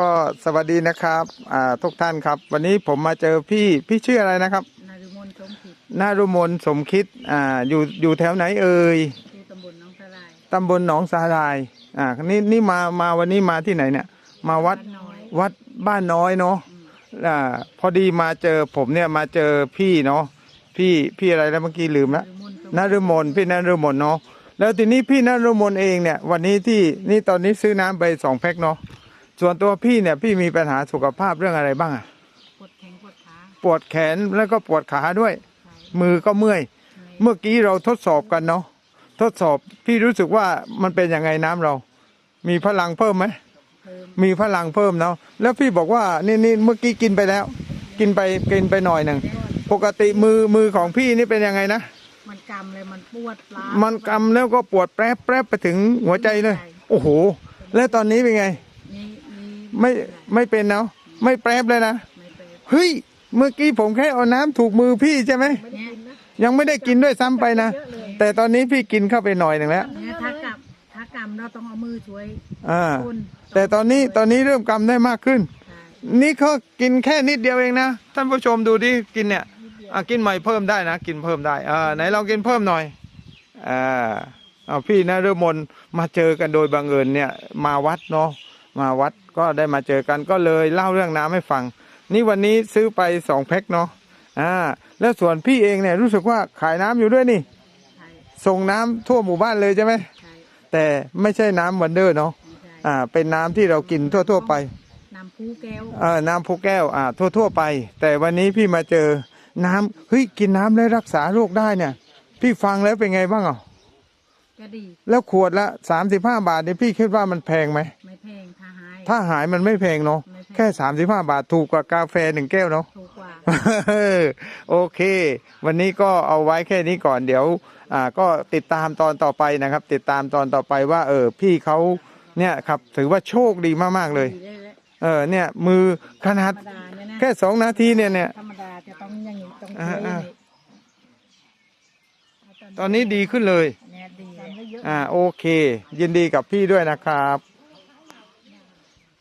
ก็สวัสดีนะครับอ่าทุกท่านครับ วันนี้ผมมาเจอพี่พี่ชื่ออะไรนะครับนารุมนสมผิดนารุมนสมคิดอ่าอยู่อยู่แถวไหนเอ่ยที่ตำบลหน้องสลายตำบลหนองสาลายอ่านี่นี่มามาวันนี้มาที่ไหนเนี่ย มาวัดบ้านน้อยวัดบ้านน้อยเนาะอืมอ่าพอดีมาเจอผมเนี่ยมาเจอพี่เนาะพี่พี่อะไรแล้วเมื่อกี้ลืมละนารุมนสมนฤมลพี่นฤมลเนาะแล้วทีนี้พี่นฤมลเองเนี่ย วันนี้ที่นี่ตอนนี้ซื้อน้ำไปสองแพ็คเนาะ ส่วนตัวพี่เนี่ยพี่มีปัญหาสุขภาพเรื่องอะไรบ้างอะปวดแขนปวดขาปวดแขนแล้วก็ปวดขาด้วย ใช่มือก็เมื่อยเมื่เมื่อกี้เราทดสอบกันเนาะทดสอบพี่รู้สึกว่ามันเป็นยังไงน้ำเรา มีพลังเพิ่มไหมเพิ่มมีพลังเพิ่มเนาะแล้วพี่บอกว่านี่นี่เมื่อกี้กินไปแล้ว กินไปกินไปหน่อยหนึ่งปกติมือมือของพี่นี่เป็นยังไงนะ มันกำเลยมันปวดล้ามัมันกำแล้วก็ปวดแปรบแปรบไปถึงหัวใจเลย โอ้โห แล้วตอนนี้เป็นไงนี่นี่ ไม่ไม่เป็นเนาะไม่แปรบเลยนะไม่เป็นเฮ้ยเมื่อกี้ผมแค่เอาน้ำถูกมือพี่ใช่ไหมเนี่ยยังไม่ได้กินด้วยซ้ำไปนะแต่ตอนนี้พี่กินเข้าไปหน่อยหนึ่งแล้วเนี่ยถ้ากำถ้ากำเราต้องเอามือช่วยอ่าคนแต่ตอนนี้ตอนนี้เริ่มกำได้มากขึ้นใช่นี่เขากินแค่นิดเดียวเองนะท่านผู้ชมดูดิกินเนี่ยอะกินใหม่เพิ่มได้นะ กินเพิ่มได้อ่าไหนลองกินเพิ่มหน่อยอ่าเอาพี่นะเรมนมาเจอกันโดยบังเอิญเนี่ย มาวัดเนาะ มาวัดก็ได้มาเจอกันก็เลยเล่าเรื่องน้ำให้ฟัง นี่วันนี้ซื้อไปสองแพ็คเนาะอ่าแล้วส่วนพี่เองเนี่ยรู้สึกว่าขายน้ำอยู่ด้วยนี่ใช่ส่งน้ำทั่วหมู่บ้านเลยใช่ไหมใช่แต่ไม่ใช่น้ำวันเดอร์เนาะไม่ใช่อ่าเป็นน้ำที่เรากินทั่ว ๆ ไป น้ำผู้แก้วเออน้ำพุแก้วอ่าทั่ว ๆ ไป แต่วันนี้พี่มาเจอน้ำเฮ้ยกินน้ำแล้วรักษาโรคได้เนี่ย พี่ฟังแล้วเป็นไงบ้างอะก็ดี แล้วขวดละสามสิบห้าบาทเนี่ยพี่คิดว่ามันแพงไหมไม่แพง ถ้าหายถ้าหายมันไม่แพงเนาะไม่แพงแค่สามสิบห้าบาทถูกกว่ากาแฟหนึ่งแก้วเนาะถูกกว่าโอเค วันนี้ก็เอาไว้แค่นี้ก่อนเดี๋ยว อ่าก็ติดตามตอนต่อไปนะครับ ติดตามตอนต่อไปว่า เออพี่เขาเนี่ยครับ ถือว่าโชคดีมากๆเลยดีได้แล้วเออเนี่ย มือขนาธรดรมดาเนี่ยนะแค่สองนาทีเนี่ยเนี่ยธรรมดาจะต้องอย่างนี้ต้องอ่าช่วยอย่างนี้ตอนนี้ดีขึ้นเลยเนี่ยดีเลย อ่าโอเค ยินดีกับพี่ด้วยนะครับ